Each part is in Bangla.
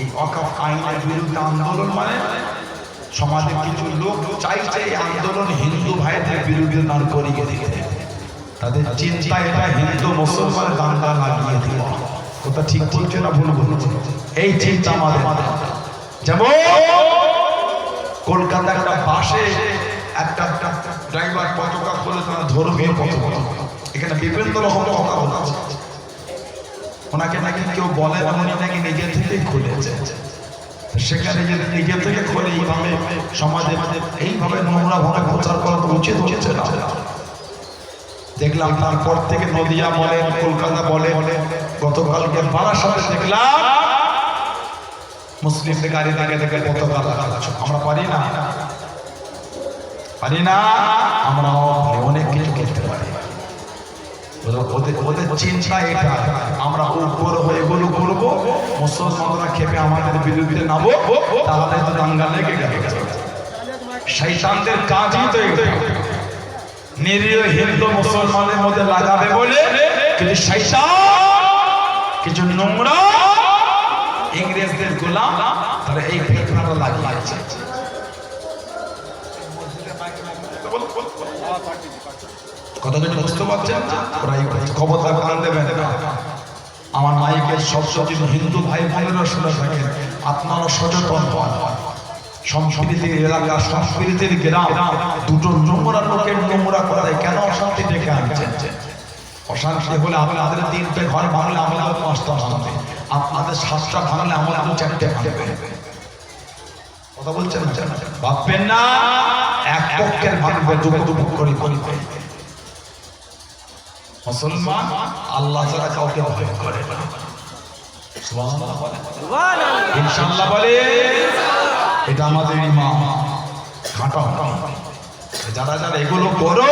এই অকাফ আইনের বিরুদ্ধে আন্দোলন মানে? সমাজের কিছু লোক চাইছে এই আন্দোলন হিন্দু ভাইদের বিরুদ্ধে দান করিয়ে দিতে। তাদের চিন্তা এটা হিন্দু মুসলমান দাঙ্গা লাগিয়ে দিল। কথা ঠিক বলছে না ভুল বলছে? এই চিন্তা আমাদের। যেমন কলকাতা একটা বাসে একটা ড্রাইভার পতাকা খুলে তারা ধর্মীয় পতাকা। এখানে বিভিন্ন রকম কথা বলছে ওনাকে নাকি কেউ বলে না, উনি নাকি নিজে থেকেই খুলেছে তো সেখানে যদি নিজে থেকে খুলে এইভাবে সমাজে এইভাবে নোংরা ভাবে প্রচার করা তো উচিত হচ্ছে না। দেখলাম তারপর থেকে নদিয়া বলে কলকাতা বলে গতকালকে বারাসাতে দেখলাম, মুসলিমদের গাড়ি থেকে থেকে পতাকা লাগাচ্ছ। আমরা পারি না। পারি না আমরা অনেক ওদের- ওদের চিন্তা এটা? আমরা উপর হয়ে এগুলো করব, মুসলমানরা খেপে আমাদের বিরুদ্ধে নামবো তাহলে তো দাঙ্গা লেগে গেছে শৈতানদের কাজই তো নিরীহ হিন্দু মুসলমানের মধ্যে লাগাবে বলে কিন্তু কিছু নোংরা ইংরেজদের গোলাম, তারা এই ফেতনাটা লাগিয়েছে। কথা যদি বুঝতে পারছেন ওরা খবরদার কান দেবেন। আমার মাইকের সব সচিব হিন্দু ভাই বোনেরা শুনে থাকেন, আপনারা সচেতন হন। সংস্কৃতির এলাকা, সংস্কৃতির গ্রাম, দুটো নোংরা লোকের নোংরা করা যায় কেন অশান্তি ডেকে আনছেন? অশান্তি হলে আপনাদের তিনটে ঘর ভাঙলে আমাদের পাঁচটা ভাঙবে আপনাদের সাতটা ভাঙলে আমাদের চারটে ভাঙবে কথা বলছেন? ভাববেন না? এক পক্ষের ভাঙবে দুটো দুটো করে মুসলমান আল্লাহ ছাড়া কাউকে ভয় করে না বলে। এটা আমাদের ইমাম ঘাটা যারা যারা এগুলো করো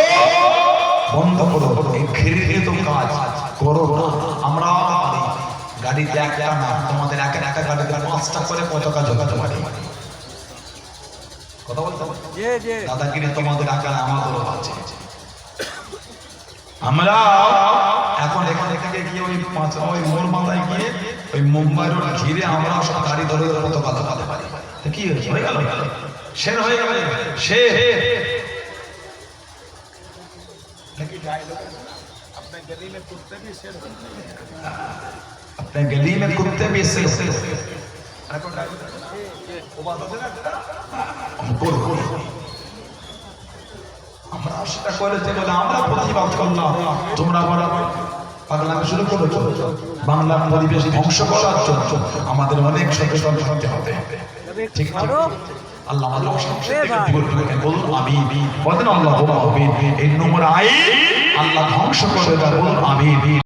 বন্ধ করো এই ঘৃণিত কাজ করো। আমরা। গাড়িতে একটা না তোমাদের এক একটা গাড়িতে পাঁচটা করে পতাকা জোগাতে পারি কথা বলতে? দাদাগিরি তোমাদের আকার আমাদেরও আছে আমরা এখন এখান থেকে গিয়ে ওই পাঁচ ওই মোর মাথায় গিয়ে ওই মুম্বাই রোড ঘিরে আমরা সব গাড়ি ধরে ধরে মতো কথা বলতে পারি তো কি হয়েছে হয়ে গেল শের হয়ে গেল সে अपने गली में कुत्ते भी से আমরা সেটা করেছে বলে আমরা প্রতিবাদ করলাম। তোমরা পাগলামি শুরু করেছ। বাংলা পরিবেশ ধ্বংস করার জন্য আমাদের অনেক সচেতন হতে হবে। ঠিক আছে আল্লাহ বলুন আমি বলেন আল্লাহ এই নোংরা আইন আল্লাহ ধ্বংস করে বলুন আমি